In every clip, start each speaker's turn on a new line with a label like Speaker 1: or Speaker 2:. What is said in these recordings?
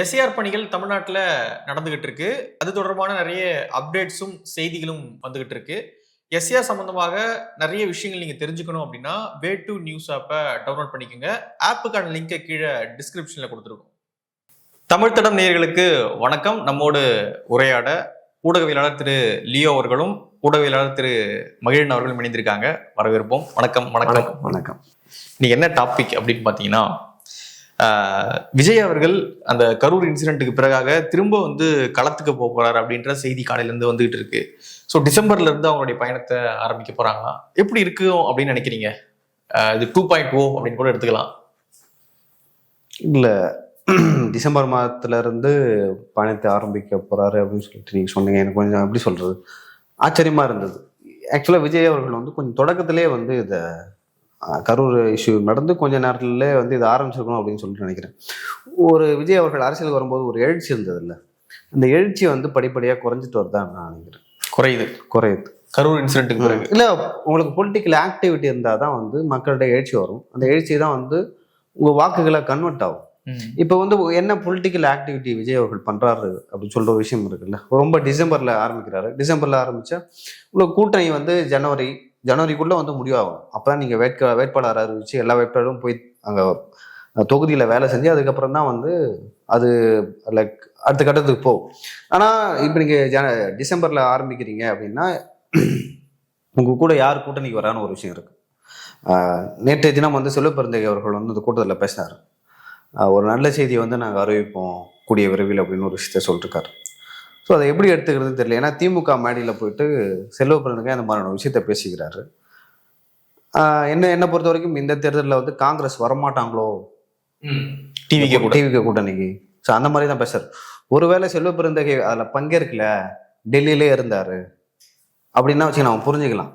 Speaker 1: SAR பணிகள் தமிழ்நாட்டில் நடந்துகிட்டு இருக்கு அது தொடர்பான நிறைய அப்டேட்ஸும் செய்திகளும் வந்துகிட்டு இருக்கு எஸ்ஏஆர் சம்பந்தமாக நிறைய விஷயங்கள் நீங்க தெரிஞ்சுக்கணும் அப்படின்னா வே டு நியூஸ் ஆப்பை டவுன்லோட் பண்ணிக்கோங்க. ஆப்புக்கான லிங்கை கீழே டிஸ்கிரிப்ஷன்ல கொடுத்துருக்கோம். தமிழ் தடம் நேயர்களுக்கு வணக்கம். நம்மோடு உரையாட ஊடகவியலாளர் திரு லியோ அவர்களும் ஊடகவியலாளர் திரு மகிழன் அவர்களும் இணைந்திருக்காங்க. வரவேற்போம். வணக்கம் வணக்கம்.
Speaker 2: வணக்கம்
Speaker 1: இன்னைக்கு என்ன டாபிக் அப்படின்னு பார்த்தீங்கன்னா விஜய் அவர்கள் அந்த கரூர் இன்சிடென்ட்டுக்கு பிறகாக திரும்ப வந்து களத்துக்கு போக போறாரு அப்படின்ற செய்தி காலையிலேருந்து வந்துகிட்டு இருக்கு. ஸோ டிசம்பர்ல இருந்து அவங்களுடைய பயணத்தை ஆரம்பிக்க போறாங்களா? எப்படி இருக்கும் அப்படின்னு நினைக்கிறீங்க? இது டூ பாயிண்ட் ஓ அப்படின்னு கூட எடுத்துக்கலாம்.
Speaker 2: இல்லை டிசம்பர் மாதத்துல இருந்து பயணத்தை ஆரம்பிக்க போறாரு அப்படின்னு சொல்லிட்டு நீங்க சொன்னீங்க. எனக்கு கொஞ்சம் எப்படி சொல்றது? ஆச்சரியமா இருந்தது. ஆக்சுவலாக விஜய் அவர்கள் வந்து கொஞ்சம் தொடக்கத்திலே வந்து இதை கரூர் இஷ்யூ நடந்து கொஞ்ச நேரத்திலே வந்து இதை ஆரம்பிச்சிருக்கணும் அப்படின்னு சொல்லிட்டு நினைக்கிறேன். ஒரு விஜய் அவர்கள் அரசியலுக்கு வரும்போது ஒரு எழுச்சி இருந்தது இல்ல. அந்த எழுச்சி வந்து படிப்படியா குறைஞ்சிட்டு வருதான்னு நான் நினைக்கிறேன்.
Speaker 1: குறையுது.
Speaker 2: குறையுது.
Speaker 1: கரூர் இன்சிடென்ட்டுக்கு பிறகு.
Speaker 2: இல்ல உங்களுக்கு பொலிட்டிக்கல் ஆக்டிவிட்டி இருந்தால் தான் வந்து மக்கள்கிட்ட எழுச்சி வரும். அந்த எழுச்சி தான் வந்து உங்க வாக்குகளை கன்வெர்ட் ஆகும். இப்போ வந்து என்ன பொலிட்டிக்கல் ஆக்டிவிட்டி விஜய் அவர்கள் பண்றாரு அப்படின்னு சொல்ற ஒரு விஷயம் இருக்குல்ல. ரொம்ப டிசம்பர்ல ஆரம்பிக்கிறாரு. டிசம்பர்ல ஆரம்பிச்சா உங்களுக்கு கூட்டணி வந்து ஜனவரி ஜனவரிக்குள்ளே வந்து முடிவாகும். அப்பதான் நீங்கள் வேட்க வேட்பாளர் அறிவிச்சு எல்லா வேட்பாளரும் போய் அங்கே தொகுதியில் வேலை செஞ்சு அதுக்கப்புறம் தான் வந்து அது லைக் அடுத்த கட்டத்துக்கு போகும். ஆனால் இப்போ நீங்கள் ஜன டிசம்பரில் ஆரம்பிக்கிறீங்க அப்படின்னா உங்கள் கூட யார் கூட்டணிக்கு வரான்னு ஒரு விஷயம் இருக்குது நேற்றைய தினம் வந்து செல்வப்பெருந்தகை அவர்கள் வந்து இந்த கூட்டத்தில் பேசினார். ஒரு நல்ல செய்தியை வந்து நாங்கள் அறிவிப்போம். கூடிய விரைவில் அப்படின்னு ஒரு விஷயத்த சொல்லிருக்காரு ஸோ அதை எப்படி எடுத்துக்கிறதுன்னு தெரியல. ஏன்னா திமுக மேடையில் போயிட்டு செல்வப்பெருந்தகை அந்த மாதிரியான விஷயத்த பேசிக்கிறாரு. என்ன என்னை பொறுத்த வரைக்கும் இந்த தேர்தலில் வந்து காங்கிரஸ் வரமாட்டாங்களோ?
Speaker 1: டிவிக்கு
Speaker 2: டிவிக்கு கூட்டணிக்கு. ஸோ அந்த மாதிரி தான் பேசுறாரு. ஒருவேளை செல்வ பெருந்தகை அதில் பங்கேற்கல டெல்லியிலே இருந்தாரு. அப்படின்னா வச்சு நம்ம புரிஞ்சுக்கலாம்.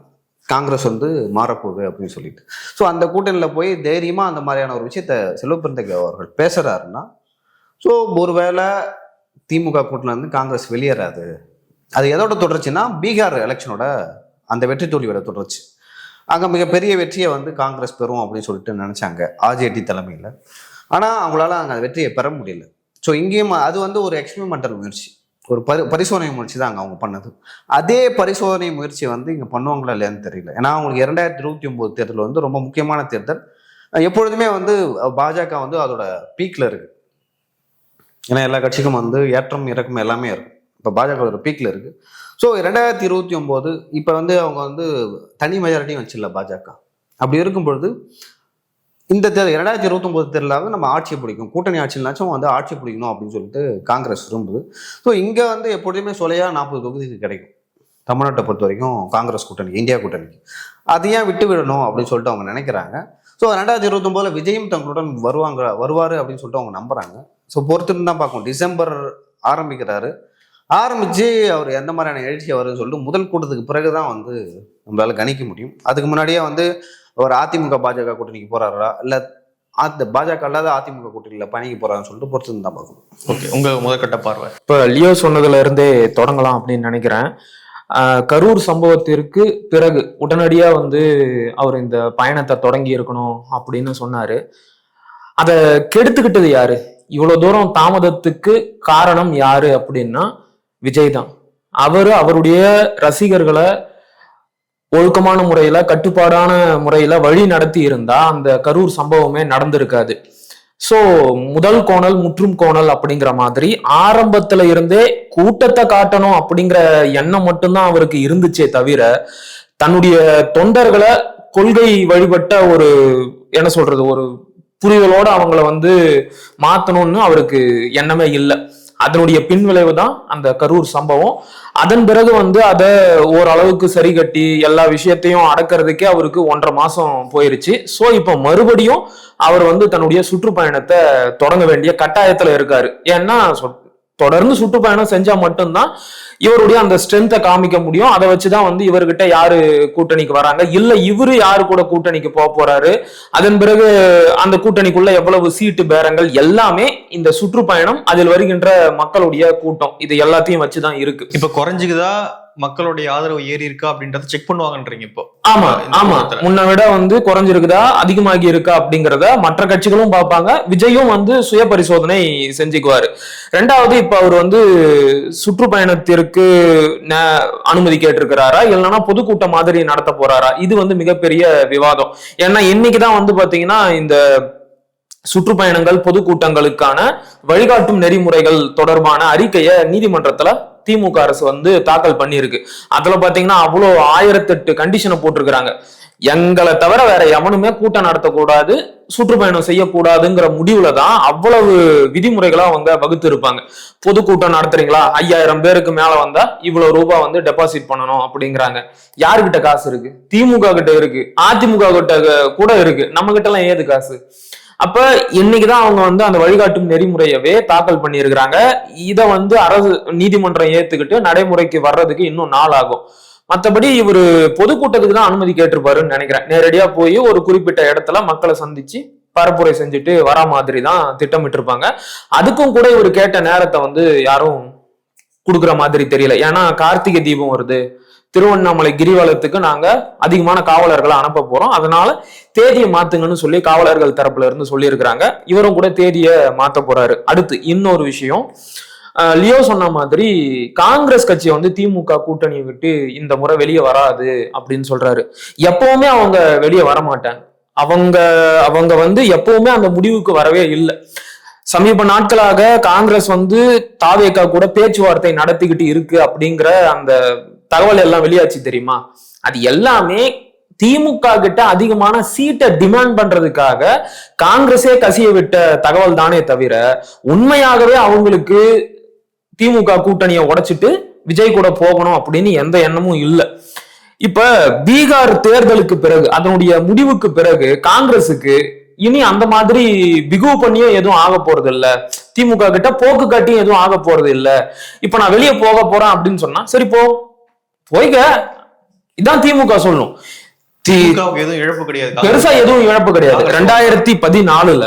Speaker 2: காங்கிரஸ் வந்து மாறப்போகுது அப்படின்னு சொல்லிட்டு. ஸோ அந்த கூட்டணியில் போய் தைரியமா அந்த மாதிரியான ஒரு விஷயத்த செல்வ பெருந்தகை அவர்கள் பேசுறாருன்னா ஸோ ஒருவேளை திமுக கூட்டணிலேருந்து காங்கிரஸ் வெளியேறாது. அது எதோட தொடர்ச்சின்னா பீகார் எலெக்ஷனோட அந்த வெற்றி தோல்வியோட தொடர்ச்சி. அங்கே மிகப்பெரிய வெற்றியை வந்து காங்கிரஸ் பெறும் அப்படின்னு சொல்லிட்டு நினச்சாங்க ஆர்ஜேடி தலைமையில். ஆனால் அவங்களால அங்கே அந்த வெற்றியை பெற முடியல. ஸோ இங்கேயும் அது வந்து ஒரு எக்ஸ்பெரிமெண்டல் முயற்சி. ஒரு பரி பரிசோதனை முயற்சி தான் அங்கே அவங்க பண்ணது. அதே பரிசோதனை முயற்சி வந்து இங்கே பண்ணுவாங்களா இல்லையான்னு தெரியல. ஏன்னா அவங்களுக்கு இரண்டாயிரத்தி இருபத்தி ஒம்பது தேர்தல் வந்து ரொம்ப முக்கியமான தேர்தல். எப்பொழுதுமே வந்து பாஜக வந்து அதோட பீக்கில் இருக்குது ஏன்னா எல்லா கட்சிக்கும் வந்து ஏற்றம் இறக்கம் எல்லாமே இருக்கும் இப்போ பாஜக ஒரு பீக்கில் இருக்குது ஸோ ரெண்டாயிரத்தி இருபத்தி ஒம்போது இப்போ வந்து அவங்க வந்து தனி மெஜாரிட்டியும் வச்சிடல பாஜக. அப்படி இருக்கும் பொழுது இந்த தேர்தல் இரண்டாயிரத்தி இருபத்தொம்போது தேர்தலாவது நம்ம ஆட்சியை பிடிக்கும். கூட்டணி ஆட்சினாச்சும் வந்து ஆட்சி பிடிக்கணும் அப்படின்னு சொல்லிட்டு காங்கிரஸ் விரும்புது. ஸோ இங்கே வந்து எப்பொழுதுமே சொலையா நாற்பது தொகுதிக்கு கிடைக்கும். தமிழ்நாட்டை பொறுத்த வரைக்கும் காங்கிரஸ் கூட்டணி இந்தியா கூட்டணிக்கு. அதை ஏன் விட்டு விடணும் அப்படின்னு சொல்லிட்டு அவங்க நினைக்கிறாங்க. ஸோ ரெண்டாயிரத்தி இருபத்தொம்போதில் விஜயும் தங்களுடன் வருவாங்க வருவார் அப்படின்னு சொல்லிட்டு அவங்க நம்புறாங்க. ஸோ பொறுத்துன்னு தான் பார்க்கணும். டிசம்பர் ஆரம்பிக்கிறாரு. ஆரம்பிச்சு அவர் எந்த மாதிரியான எழுச்சி வருதுன்னு சொல்லிட்டு முதல் கூட்டத்துக்கு பிறகுதான் வந்து நம்மளால கணிக்க முடியும். அதுக்கு முன்னாடியே வந்து அவர் அதிமுக பாஜக கூட்டணிக்கு போறாரா? இல்ல அந்த பாஜக அல்லாத அதிமுக கூட்டணியில பயணிக்க போறாருன்னு சொல்லிட்டு பொறுத்து தான் பார்க்கணும்.
Speaker 1: ஓகே உங்க முதற்கட்ட பார்வை?
Speaker 3: இப்ப லியோ சொன்னதுல இருந்தே தொடங்கலாம் அப்படின்னு நினைக்கிறேன். கரூர் சம்பவத்திற்கு பிறகு உடனடியா வந்து அவர் இந்த பயணத்தை தொடங்கி இருக்கணும் அப்படின்னு சொன்னாரு. அத கெடுத்துக்கிட்டது யாரு? இவ்வளவு தூரம் தாமதத்துக்கு காரணம் யாரு அப்படின்னா விஜய் தான் அவர் அவருடைய ரசிகர்களை ஒழுக்கமான முறையில கட்டுப்பாடான முறையில வழி நடத்தி இருந்தா அந்த கரூர் சம்பவமே நடந்திருக்காது. ஸோ முதல் கோணல் முற்றும் கோணல் அப்படிங்கிற மாதிரி ஆரம்பத்துல இருந்தே கூட்டத்தை காட்டணும் அப்படிங்கிற எண்ணம் மட்டும்தான் அவருக்கு இருந்துச்சே தவிர தன்னுடைய தொண்டர்களை கொள்கை வழிபட்ட ஒரு என்ன சொல்றது ஒரு புரிதலோட அவங்கள வந்து மாத்தணும்னு அவருக்கு எண்ணமே இல்லை. அதனுடைய பின்விளைவு தான் அந்த கரூர் சம்பவம். அதன் பிறகு வந்து அதை ஓரளவுக்கு சரி கட்டி எல்லா விஷயத்தையும் அடக்கிறதுக்கே அவருக்கு ஒன்றரை மாசம் போயிருச்சு. ஸோ இப்போ மறுபடியும் அவர் வந்து தன்னுடைய சுற்றுப்பயணத்தை தொடங்க வேண்டிய கட்டாயத்தில் இருக்காரு. ஏன்னா தொடர்ந்து சுற்றுப்பயணம் செஞ்சா மட்டும்தான் இவருடைய அந்த ஸ்ட்ரென்த்தை காமிக்க முடியும். அதை வச்சுதான் வந்து இவர்கிட்ட யாரு கூட்டணிக்கு வராங்க? இல்ல இவரு யாரு கூட கூட்டணிக்கு போக போறாரு? அதன் பிறகு அந்த கூட்டணிக்குள்ள எவ்வளவு சீட்டு பேரங்கள் எல்லாமே இந்த சுற்றுப்பயணம் அதில் வருகின்ற மக்களுடைய கூட்டம். இது எல்லாத்தையும் வச்சுதான் இருக்கு.
Speaker 1: இப்ப குறைஞ்சுக்குதா? மக்களுடைய ஆதரவு ஏறி இருக்கா அப்படின்றத செக் பண்ணுவாங்கன்றீங்க இப்போ.
Speaker 3: ஆமா ஆமா. முன்ன விட வந்து குறைஞ்சிருக்குதா அதிகமாகி இருக்கா அப்படிங்கறத மற்ற கட்சிகளும் பார்ப்பாங்க. விஜயும் வந்து சுய பரிசோதனை செஞ்சுக்குவாரு. ரெண்டாவது இப்ப அவர் வந்து சுற்றுப்பயணத்திற்கு அனுமதி கேட்டிருக்கிறாரா? இல்லைன்னா பொதுக்கூட்டம் மாதிரி நடத்த போறாரா? இது வந்து மிகப்பெரிய விவாதம். ஏன்னா இன்னைக்குதான் வந்து பாத்தீங்கன்னா இந்த சுற்றுப்பயணங்கள் பொதுக்கூட்டங்களுக்கான வழிகாட்டும் நெறிமுறைகள் தொடர்பான அறிக்கையை நீதிமன்றத்துல திமுக அரசு வந்து தாக்கல் பண்ணியிருக்கு. அதுல பாத்தீங்கன்னா அவ்வளோ ஆயிரத்தெட்டு கண்டிஷனை போட்டிருக்கிறாங்க. எங்களை தவிர வேற எவனுமே கூட்டம் நடத்தக்கூடாது சுற்றுப்பயணம் செய்யக்கூடாதுங்கிற முடிவுல தான் அவ்வளவு விதிமுறைகளை அவங்க வகுத்து இருப்பாங்க பொதுக்கூட்டம் நடத்துறீங்களா? ஐயாயிரம் பேருக்கு மேல வந்தா இவ்வளவு ரூபாய் வந்து டெபாசிட் பண்ணணும் அப்படிங்கிறாங்க. யாருக்கிட்ட காசு இருக்கு? திமுக கிட்ட இருக்கு. அதிமுக கிட்ட கூட இருக்கு. நம்ம கிட்ட எல்லாம் ஏது காசு? அப்ப இன்னைக்குதான் அவங்க வந்து அந்த வழிகாட்டும் நெறிமுறையவே தாக்கல் பண்ணியிருக்கிறாங்க. இதை வந்து அரசு நீதிமன்றம் ஏத்துக்கிட்டு நடைமுறைக்கு வர்றதுக்கு இன்னும் நாள் ஆகும். மற்றபடி இவர் பொதுக்கூட்டத்துக்கு தான் அனுமதி கேட்டிருப்பாருன்னு நினைக்கிறேன். நேரடியா போய் ஒரு குறிப்பிட்ட இடத்துல மக்களை சந்திச்சு பரப்புரை செஞ்சுட்டு வரா மாதிரி தான் திட்டமிட்டிருப்பாங்க. அதுக்கும் கூட இவர் கேட்ட நேரத்தை வந்து யாரும் கொடுக்குற மாதிரி தெரியல. ஏன்னா கார்த்திகை தீபம் வருது. திருவண்ணாமலை கிரிவலத்துக்கு நாங்க அதிகமான காவலர்களை அனுப்ப போறோம். அதனால தேதியை மாத்துங்கன்னு சொல்லி காவலர்கள் தரப்புல இருந்து சொல்லியிருக்கிறாங்க. இவரும் கூட தேதியை மாத்த போறாரு. அடுத்து இன்னொரு விஷயம். லியோ சொன்ன மாதிரி காங்கிரஸ் கட்சியை வந்து திமுக கூட்டணியை விட்டு இந்த முறை வெளியே வராது அப்படின்னு சொல்றாரு. எப்பவுமே அவங்க வெளியே வர மாட்டாங்க அவங்க அவங்க வந்து எப்பவுமே அந்த முடிவுக்கு வரவே இல்லை. சமீப நாட்களாக காங்கிரஸ் வந்து தாவேக்கா கூட பேச்சுவார்த்தை நடத்திக்கிட்டு இருக்கு அப்படிங்கிற அந்த தகவல் எல்லாம் வெளியாச்சு தெரியுமா? அது எல்லாமே திமுக கிட்ட அதிகமான சீட்டை டிமாண்ட் பண்றதுக்காக காங்கிரஸே கசிய விட்ட தகவல் தானே தவிர உண்மையாகவே அவங்களுக்கு திமுக கூட்டணியை உடைச்சிட்டு விஜய் கூட போகணும் அப்படின்னு எந்த எண்ணமும் இல்லை. இப்ப பீகார் தேர்தலுக்கு பிறகு அதனுடைய முடிவுக்கு பிறகு காங்கிரஸுக்கு இனி அந்த மாதிரி பிகு பண்ணியும் எதுவும் ஆக போறது இல்ல திமுக கிட்ட போக்கு காட்டியும் எதுவும் ஆக போறது இல்ல இப்ப நான் வெளியே போக போறேன் அப்படின்னு சொன்னா சரி போ. போய்க்க. இதான் திமுக சொல்லணும்.
Speaker 1: எதுவும் இழப்பு கிடையாது.
Speaker 3: பெருசா எதுவும் இழப்பு கிடையாது. ரெண்டாயிரத்தி பதினாலுல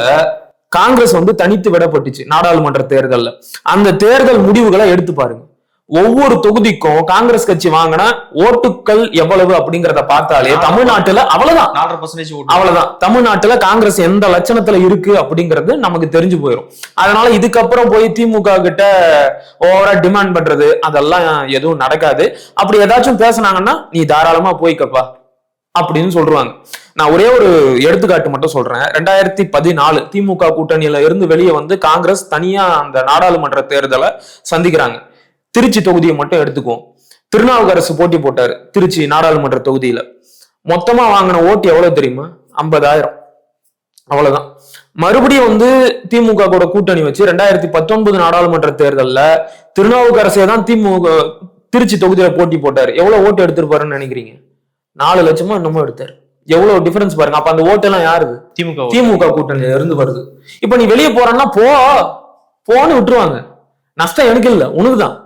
Speaker 3: காங்கிரஸ் வந்து தனித்து விடப்பட்டுச்சு நாடாளுமன்ற தேர்தல்ல. அந்த தேர்தல் முடிவுகளை எடுத்து பாருங்க. ஒவ்வொரு தொகுதிக்கும் காங்கிரஸ் கட்சி வாங்கின ஓட்டுக்கள் எவ்வளவு அப்படிங்கறத பார்த்தாலே தமிழ்நாட்டுல அவ்வளவுதான்.
Speaker 1: நாலரை பர்சன்டேஜ்
Speaker 3: அவ்வளவுதான். தமிழ்நாட்டுல காங்கிரஸ் எந்த லட்சணத்துல இருக்கு அப்படிங்கிறது நமக்கு தெரிஞ்சு போயிடும் அதனால இதுக்கப்புறம் போய் திமுக கிட்ட ஓவரா டிமாண்ட் பண்றது அதெல்லாம் எதுவும் நடக்காது. அப்படி ஏதாச்சும் பேசுனாங்கன்னா நீ தாராளமா போய்க்கப்பா அப்படின்னு சொல்றாங்க. நான் ஒரே ஒரு எடுத்துக்காட்டு மட்டும் சொல்றேன். ரெண்டாயிரத்தி பதினாலு திமுக கூட்டணியில இருந்து வெளியே வந்து காங்கிரஸ் தனியா அந்த நாடாளுமன்ற தேர்தலை சந்திக்கிறாங்க. திருச்சி தொகுதியை மட்டும் எடுத்துக்குவோம். திருநாவுக்கரசு போட்டி போட்டாரு திருச்சி நாடாளுமன்ற தொகுதியில. மொத்தமா வாங்கின ஓட்டு எவ்வளவு தெரியுமா? ஐம்பதாயிரம். அவ்வளவுதான். மறுபடியும் வந்து திமுக கூட கூட்டணி வச்சு ரெண்டாயிரத்தி பத்தொன்பது நாடாளுமன்ற தேர்தல்ல திருநாவுக்கரசே தான் திமுக திருச்சி தொகுதியில போட்டி போட்டாரு. எவ்வளவு ஓட்டு எடுத்திருப்பாருன்னு நினைக்கிறீங்க? நாலு லட்சமா என்னமோ எடுத்தாரு. எவ்வளவு டிஃபரன்ஸ் பாருங்க. அப்ப அந்த ஓட்டெல்லாம் யாருது?
Speaker 1: திமுக.
Speaker 3: திமுக கூட்டணியில இருந்து வருது. இப்ப நீ வெளியே போறன்னா போ போன்னு விட்டுருவாங்க. நஷ்டம் எனக்கு இல்ல உனக்குதான்.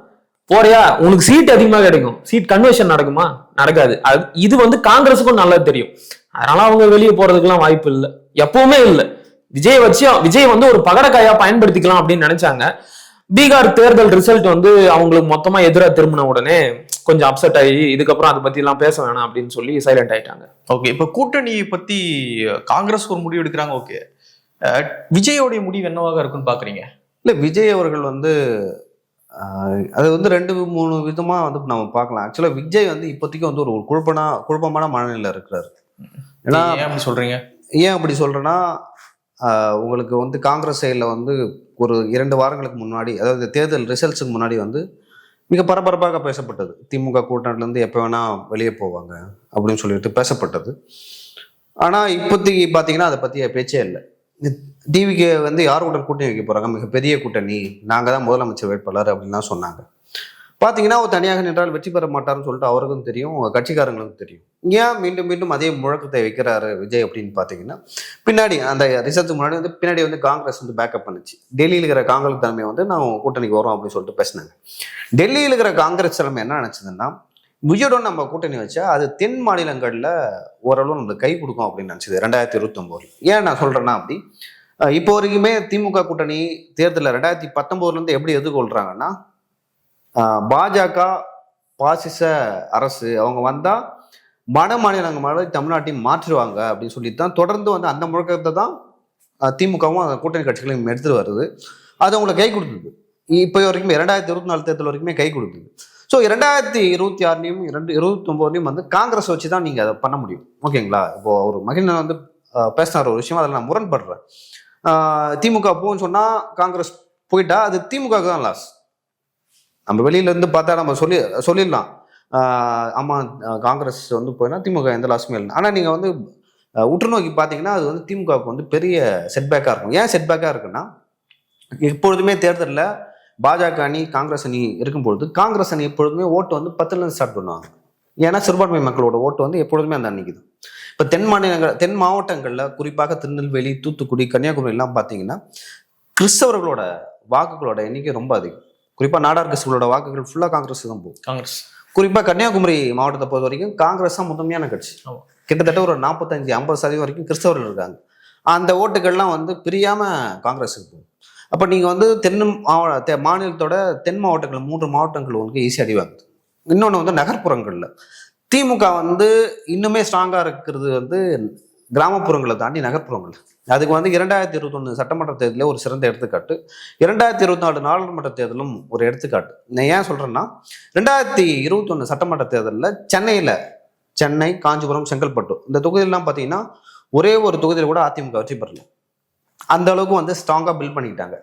Speaker 3: போறியா? உனக்கு சீட் அதிகமா கிடைக்கும். சீட் கன்வர்ஷன் நடக்குமா? நடக்காது. அது இது வந்து காங்கிரஸுக்கும் நல்லா தெரியும். அதனால அவங்க வெளியே போறதுக்கெல்லாம் வாய்ப்பு இல்லை. எப்பவுமே இல்லை. விஜய் வச்சு விஜய் வந்து ஒரு பகடக்காயா பயன்படுத்திக்கலாம் அப்படின்னு நினைச்சாங்க. பீகார் தேர்தல் ரிசல்ட் வந்து அவங்களுக்கு மொத்தமா எதிராக திரும்பின உடனே கொஞ்சம் அப்செட் ஆகி இதுக்கப்புறம் அதை பத்தி எல்லாம் பேச வேணாம் அப்படின்னு சொல்லி சைலண்ட் ஆயிட்டாங்க.
Speaker 1: ஓகே இப்ப கூட்டணியை பத்தி காங்கிரஸ் ஒரு முடிவு எடுக்கிறாங்க ஓகே விஜயோடைய முடிவு என்னவாக இருக்குன்னு பாக்குறீங்க?
Speaker 2: இல்லை விஜய் அவர்கள் வந்து அது வந்து ரெண்டு மூணு விதமாக வந்து நம்ம பார்க்கலாம். ஆக்சுவலாக விஜய் வந்து இப்போதைக்கு வந்து ஒரு குழப்பனா குழப்பமான மனநிலையில் இருக்கிறாரு. ஏன்னா
Speaker 1: ஏன் அப்படி சொல்றீங்க?
Speaker 2: ஏன் அப்படி சொல்கிறேன்னா உங்களுக்கு வந்து காங்கிரஸ் சைடில் வந்து ஒரு இரண்டு வாரங்களுக்கு முன்னாடி அதாவது தேர்தல் ரிசல்ட்ஸுக்கு முன்னாடி வந்து மிக பரபரப்பாக பேசப்பட்டது. திமுக கூட்டணிலேருந்து எப்போ வேணால் வெளியே போவாங்க அப்படின்னு சொல்லிட்டு பேசப்பட்டது. ஆனால் இப்போதைக்கு பார்த்தீங்கன்னா அதை பற்றிய பேச்சே இல்லை. டிவிக்கு வந்து யார் கூட கூட்டணி வைக்க போகிறாங்க மிகப்பெரிய கூட்டணி. நாங்கள் தான் முதலமைச்சர் வேட்பாளர் அப்படின்லாம் சொன்னாங்க. பார்த்தீங்கன்னா அவர் தனியாக நின்றால் வெற்றி பெற மாட்டார்னு சொல்லிட்டு அவருக்கும் தெரியும் உங்கள் கட்சிக்காரங்களுக்கும் தெரியும். ஏன் மீண்டும் மீண்டும் அதே முழக்கத்தை வைக்கிறாரு விஜய் அப்படின்னு பார்த்தீங்கன்னா பின்னாடி அந்த ரிசர்ச் முன்னாடி வந்து பின்னாடி வந்து காங்கிரஸ் வந்து பேக்கப் பண்ணுச்சு. டெல்லியில் இருக்கிற காங்கிரஸ் தலைமை வந்து நான் கூட்டணிக்கு வரோம் அப்படின்னு சொல்லிட்டு பேசினாங்க. டெல்லியில் இருக்கிற காங்கிரஸ் தலைமை என்ன நினச்சதுன்னா விஜயுடன் நம்ம கூட்டணி வச்சா அது தென் மாநிலங்களில் ஓரளவு நம்மளுக்கு கை கொடுக்கும் அப்படின்னு நினச்சது ரெண்டாயிரத்தி இருபத்தொம்போது ஏன் நான் சொல்கிறேன்னா அப்படி இப்போ வரைக்குமே திமுக கூட்டணி தேர்தலில் ரெண்டாயிரத்தி பத்தொம்போதுலேருந்து எப்படி எதிர்கொள்கிறாங்கன்னா பாஜக பாசிச அரசு அவங்க வந்தால் வட மாநிலங்கள் மாதிரி தமிழ்நாட்டையும் மாற்றுவாங்க அப்படின்னு சொல்லிட்டு தான் தொடர்ந்து வந்து அந்த முழக்கத்தை தான் திமுகவும் அந்த கூட்டணி கட்சிகளையும் எடுத்துகிட்டு வருது. அது அவங்களுக்கு கை கொடுத்தது. இப்போ வரைக்கும் இரண்டாயிரத்தி இருபத்தி நாலு தேர்தல் வரைக்குமே கை கொடுத்தது. ஸோ இரண்டாயிரத்தி இருபத்தி ஆறுலையும் இரண்டு இருபத்தி ஒம்போதுலையும் வந்து காங்கிரஸ் வச்சு தான் நீங்கள் அதை பண்ண முடியும். ஓகேங்களா? இப்போ ஒரு மகிழ்ந்த வந்து பேசினார் ஒரு விஷயம் அதில் நான் முரண்படுறேன். திமுக போன்னு சொன்னால் காங்கிரஸ் போயிட்டா அது திமுகவுக்கு தான் லாஸ் நம்ம வெளியிலேருந்து பார்த்தா நம்ம சொல்லி சொல்லிடலாம். ஆமாம் காங்கிரஸ் வந்து போயினா திமுக எந்த லாஸுமே இல்லை. ஆனால் நீங்கள் வந்து உற்று நோக்கி பார்த்தீங்கன்னா அது வந்து திமுகவுக்கு வந்து பெரிய செட்பேக்காக இருக்கும். ஏன் செட்பேக்காக இருக்குன்னா எப்பொழுதுமே தேர்தலில் பாஜக அணி காங்கிரஸ் அணி இருக்கும்பொழுது காங்கிரஸ் அணி எப்பொழுதுமே ஓட்டு வந்து பத்துலேருந்து ஸ்டார்ட் பண்ணுவாங்க. ஏன்னா சிறுபான்மை மக்களோட ஓட்டு வந்து எப்பொழுதுமே அந்த அன்னைக்கு தான் இப்போ தென் மாநிலங்கள் தென் மாவட்டங்களில் குறிப்பாக திருநெல்வேலி தூத்துக்குடி கன்னியாகுமரி எல்லாம் பார்த்தீங்கன்னா கிறிஸ்தவர்களோட வாக்குகளோட எண்ணிக்கை ரொம்ப அதிகம். குறிப்பாக நாடார் கிறிஸ்தவர்களோட வாக்குகள் ஃபுல்லாக காங்கிரஸ் தான் போகும்.
Speaker 1: காங்கிரஸ்.
Speaker 2: குறிப்பாக கன்னியாகுமரி மாவட்டத்தை பொறுத்த வரைக்கும் காங்கிரஸ் தான் முதன்மையான கட்சி. கிட்டத்தட்ட ஒரு நாற்பத்தஞ்சு ஐம்பது சதவீதம் வரைக்கும் கிறிஸ்தவர்கள் இருக்காங்க. அந்த ஓட்டுகள்லாம் வந்து பிரியாம காங்கிரஸுக்கு போகும். அப்போ நீங்கள் வந்து தென் மாவட்ட தெ- மாநிலத்தோட தென் மாவட்டங்கள் மூன்று மாவட்டங்கள் உங்களுக்கு ஈஸியாக அடிவாங்குது இன்னொன்று வந்து நகர்ப்புறங்களில். திமுக வந்து இன்னுமே ஸ்ட்ராங்காக இருக்கிறது வந்து கிராமப்புறங்களை தாண்டி நகர்ப்புறங்கள். அதுக்கு வந்து இரண்டாயிரத்தி இருபத்தொன்று சட்டமன்ற தேர்தலே ஒரு சிறந்த எடுத்துக்காட்டு. இரண்டாயிரத்தி இருபத்தி நாலு நாடாளுமன்ற தேர்தலும் ஒரு எடுத்துக்காட்டு. நான் ஏன் சொல்கிறேன்னா ரெண்டாயிரத்தி இருபத்தொன்று சட்டமன்ற தேர்தலில் சென்னையில் சென்னை காஞ்சிபுரம் செங்கல்பட்டு இந்த தொகுதியெல்லாம் பார்த்தீங்கன்னா ஒரே ஒரு தொகுதியில் கூட அதிமுக வெற்றி பெறலை. அந்த அளவுக்கு வந்து ஸ்ட்ராங்காக பில்ட் பண்ணிக்கிட்டாங்க.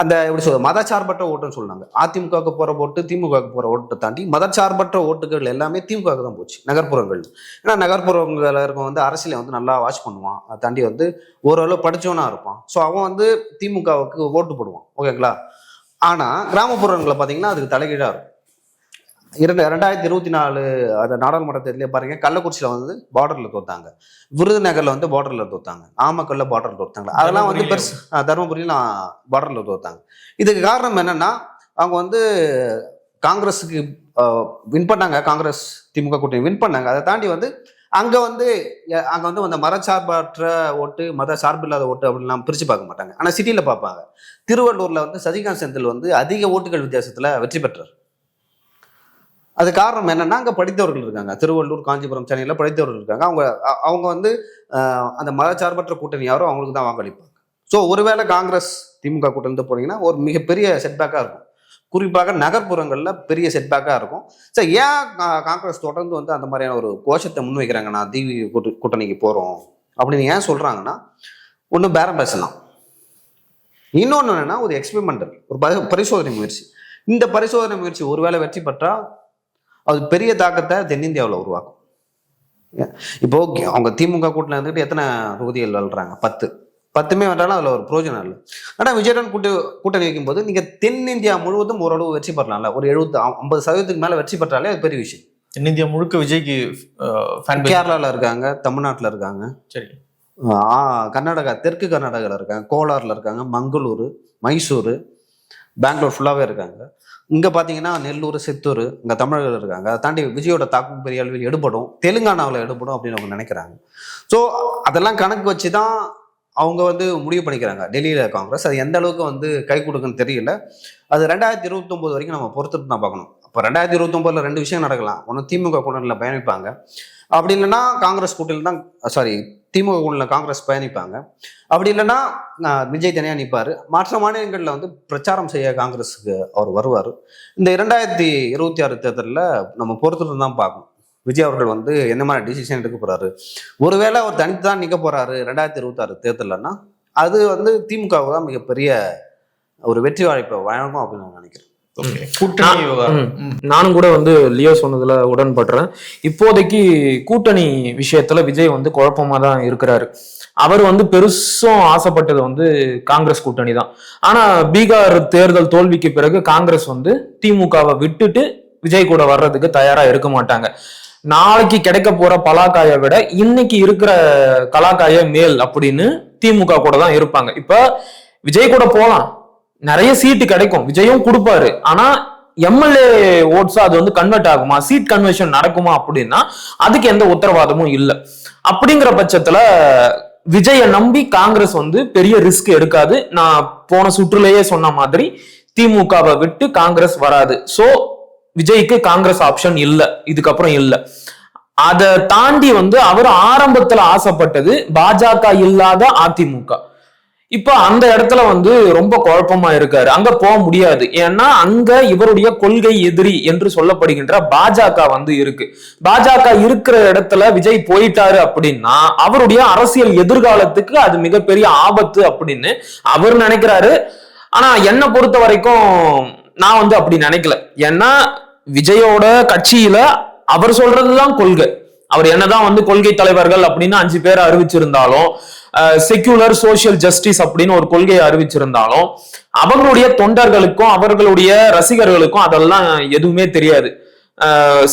Speaker 2: அந்த எப்படி சொல்றது மதச்சார்பற்ற ஓட்டுன்னு சொன்னாங்க. அதிமுகவுக்கு போகிற ஓட்டு திமுகவுக்கு போகிற ஓட்டை தாண்டி மதச்சார்பற்ற ஓட்டுகள் எல்லாமே திமுகவுக்கு தான் போச்சு நகர்ப்புறங்கள். ஏன்னா நகர்ப்புறங்களில் இருக்கும் வந்து அரசியலை வந்து நல்லா வாட்ச் பண்ணுவான். அதை தாண்டி வந்து ஓரளவு படித்தவனாக இருப்பான். ஸோ அவன் வந்து திமுகவுக்கு ஓட்டு போடுவான். ஓகேங்களா ஆனால் கிராமப்புறங்களில் பார்த்தீங்கன்னா அதுக்கு தலைகீழாக இருக்கும். இரண்டு ரெண்டாயிரத்தி இருபத்தி நாலு அந்த நாடாளுமன்ற தேர்தலே பாருங்க கள்ளக்குறிச்சியில் வந்து பார்டரில் தோத்தாங்க. விருதுநகர்ல வந்து பார்டரில் தோத்தாங்க. நாமக்கல்ல பார்டரில் தோத்தாங்க. அதெல்லாம் வந்து பெருசு ஆ, தருமபுரியில பார்டரில் தோத்தாங்க. இதுக்கு காரணம் என்னன்னா அவங்க வந்து காங்கிரஸுக்கு வின் பண்ணாங்க. காங்கிரஸ் திமுக கூட்டணி வின் பண்ணாங்க. அதை தாண்டி வந்து அங்க வந்து அங்க வந்து அந்த மதச்சார்பற்ற ஓட்டு மத சார்பில்லாத ஓட்டு அப்படின்லாம் பிரிச்சு பார்க்க மாட்டாங்க. ஆனா சிட்டில பார்ப்பாங்க. திருவள்ளூர்ல வந்து சசிகாந்த் செந்தில் வந்து அதிக ஓட்டுகள் வித்தியாசத்துல வெற்றி பெற்றார். அது காரணம் என்னன்னா அங்கே படித்தவர்கள் இருக்காங்க. திருவள்ளூர் காஞ்சிபுரம் சென்னையில் படித்தவர்கள் இருக்காங்க. அவங்க அவங்க வந்து அந்த மதச்சார்பற்ற கூட்டணி யாரோ அவங்களுக்கு தான் வாக்களிப்பாங்க. ஸோ ஒருவேளை காங்கிரஸ் திமுக கூட்டணி போனீங்கன்னா ஒரு மிகப்பெரிய செட்பேக்காக இருக்கும். குறிப்பாக நகர்ப்புறங்களில் பெரிய செட்பேக்காக இருக்கும். சரி ஏன் கா- காங்கிரஸ் தொடர்ந்து வந்து அந்த மாதிரியான ஒரு கோஷத்தை முன்வைக்கிறாங்க? நான் தீவி கூட்டு- கூட்டணிக்கு போகிறோம் அப்படின்னு ஏன் சொல்கிறாங்கன்னா ஒன்று பேரம் பேசலாம். இன்னொன்று என்னென்னா ஒரு எக்ஸ்பெரிமெண்டல் ஒரு பரிசோதனை முயற்சி. இந்த பரிசோதனை முயற்சி ஒருவேளை வெற்றி பெற்றால் அது பெரிய தாக்கத்தை தென்னிந்தியாவில் உருவாக்கும். இப்போ அவங்க திமுக கூட்டில் இருந்துட்டு எத்தனை தொகுதிகள் வெல்றாங்க? பத்து. பத்துமே வென்றாலும் அதில் ஒரு பிரயோஜனம் இல்லை. ஆனால் விஜயடன் கூட்டு கூட்டணி வைக்கும்போது நீங்கள் தென்னிந்தியா முழுவதும் ஓரளவு வெற்றி பெறலாம்ல. ஒரு எழுபது ஐம்பது சதவீதத்துக்கு மேலே வெற்றி பெற்றாலே அது பெரிய விஷயம்.
Speaker 1: தென்னிந்தியா முழுக்க விஜய்க்கு ஃபேன்
Speaker 2: கேரளாவில் இருக்காங்க தமிழ்நாட்டில் இருக்காங்க.
Speaker 1: சரி.
Speaker 2: ஆ, கர்நாடகா தெற்கு கர்நாடகாவில் இருக்காங்க கோலாரில் இருக்காங்க மங்களூர் மைசூர் பெங்களூர் ஃபுல்லாகவே இருக்காங்க. இங்கே பார்த்தீங்கன்னா நெல்லூர் சித்தூர் இங்கே தமிழர்கள் இருக்காங்க. அதை தாண்டி விஜயோட தாக்கம் பெரிய அளவில் எடுபடும். தெலுங்கானாவில் எடுபடும் அப்படின்னு அவங்க நினைக்கிறாங்க. ஸோ அதெல்லாம் கணக்கு வச்சு தான் அவங்க வந்து முடிவு பண்ணிக்கிறாங்க. டெல்லியில் காங்கிரஸ். அது எந்த அளவுக்கு வந்து கை கொடுக்குன்னு தெரியல. அது ரெண்டாயிரத்தி இருபத்தொம்போது வரைக்கும் நம்ம பொறுத்துட்டு தான் பார்க்கணும். இப்போ ரெண்டாயிரத்தி இருபத்தொம்போதில் ரெண்டு விஷயம் நடக்கலாம். ஒன்று திமுக கூட்டணியில் பயணிப்பாங்க. அப்படி இல்லைன்னா காங்கிரஸ் கூட்டணியில் தான் சாரி திமுக கூட்டணியில் காங்கிரஸ் பயணிப்பாங்க. அப்படி இல்லைன்னா விஜய் தனியாக நிற்பார் மற்ற மாநிலங்களில் வந்து பிரச்சாரம் செய்ய காங்கிரஸுக்கு அவர் வருவார். இந்த இரண்டாயிரத்தி இருபத்தி ஆறு தேர்தலில் நம்ம பொறுத்துட்டு தான் பார்க்கணும். விஜய் அவர்கள் வந்து என்ன மாதிரி டிசிஷன் எடுக்க போறாரு? ஒருவேளை அவர் தனித்து தான் நிற்க போறாரு ரெண்டாயிரத்தி இருபத்தாறு தேர்தலன்னா அது வந்து திமுகவுக்கு தான் மிகப்பெரிய ஒரு வெற்றி வாய்ப்பை வழங்கும் அப்படின்னு நான் நினைக்கிறேன்.
Speaker 1: கூட்டணி.
Speaker 3: நானும் கூட வந்து லியோ சொன்னதுல உடன்படுறேன். இப்போதைக்கு கூட்டணி விஷயத்துல விஜய் வந்து குழப்பமா தான் இருக்கிறாரு. அவர் வந்து பெருசும் ஆசைப்பட்டது வந்து காங்கிரஸ் கூட்டணி தான். ஆனா பீகார் தேர்தல் தோல்விக்கு பிறகு காங்கிரஸ் வந்து திமுகவை விட்டுட்டு விஜய் கூட வர்றதுக்கு தயாரா இருக்க மாட்டாங்க. நாளைக்கு கிடைக்க போற பலாக்காயை விட இன்னைக்கு இருக்கிற கலாக்காய மேல் அப்படின்னு திமுக கூட தான் இருப்பாங்க. இப்ப விஜய் கூட போலாம். நிறைய சீட்டு கிடைக்கும். விஜயும் கொடுப்பாரு. ஆனா எம்எல்ஏ ஓட்ஸா அது வந்து கன்வெர்ட் ஆகுமா? சீட் கன்வர்ஷன் நடக்குமா அப்படின்னா அதுக்கு எந்த உத்தரவாதமும் இல்லை. அப்படிங்கிற பட்சத்துல விஜயை நம்பி காங்கிரஸ் வந்து பெரிய ரிஸ்க் எடுக்காது. நான் போன சுற்றுலையே சொன்ன மாதிரி திமுகவை விட்டு காங்கிரஸ் வராது. சோ விஜய்க்கு காங்கிரஸ் ஆப்ஷன் இல்லை. இதுக்கப்புறம் இல்லை. அதை தாண்டி வந்து அவர் ஆரம்பத்துல ஆசைப்பட்டது பாஜக இல்லாத அதிமுக. இப்போ அந்த இடத்துல வந்து ரொம்ப குழப்பமா இருக்காரு. அங்க போக முடியாது. ஏன்னா அங்க இவருடைய கொள்கை எதிரி என்று சொல்லப்படுகின்ற பாஜக வந்து இருக்கு. பாஜக இருக்கிற இடத்துல விஜய் போயிட்டாரு அப்படின்னா அவருடைய அரசியல் எதிர்காலத்துக்கு அது மிகப்பெரிய ஆபத்து அப்படின்னு அவர் நினைக்கிறாரு. ஆனா என்னை பொறுத்த வரைக்கும் நான் வந்து அப்படி நினைக்கல. ஏன்னா விஜயோட கட்சியில அவர் சொல்றதுதான் கொள்கை. அவர் என்னதான் வந்து கொள்கை தலைவர்கள் அப்படின்னு அஞ்சு பேர் அறிவிச்சிருந்தாலும் செக்யூலர் சோஷியல் ஜஸ்டிஸ் அப்படின்னு ஒரு கொள்கையை அறிவிச்சிருந்தாலும் அவங்களுடைய தொண்டர்களுக்கும் அவர்களுடைய ரசிகர்களுக்கும் அதெல்லாம் எதுவுமே தெரியாது.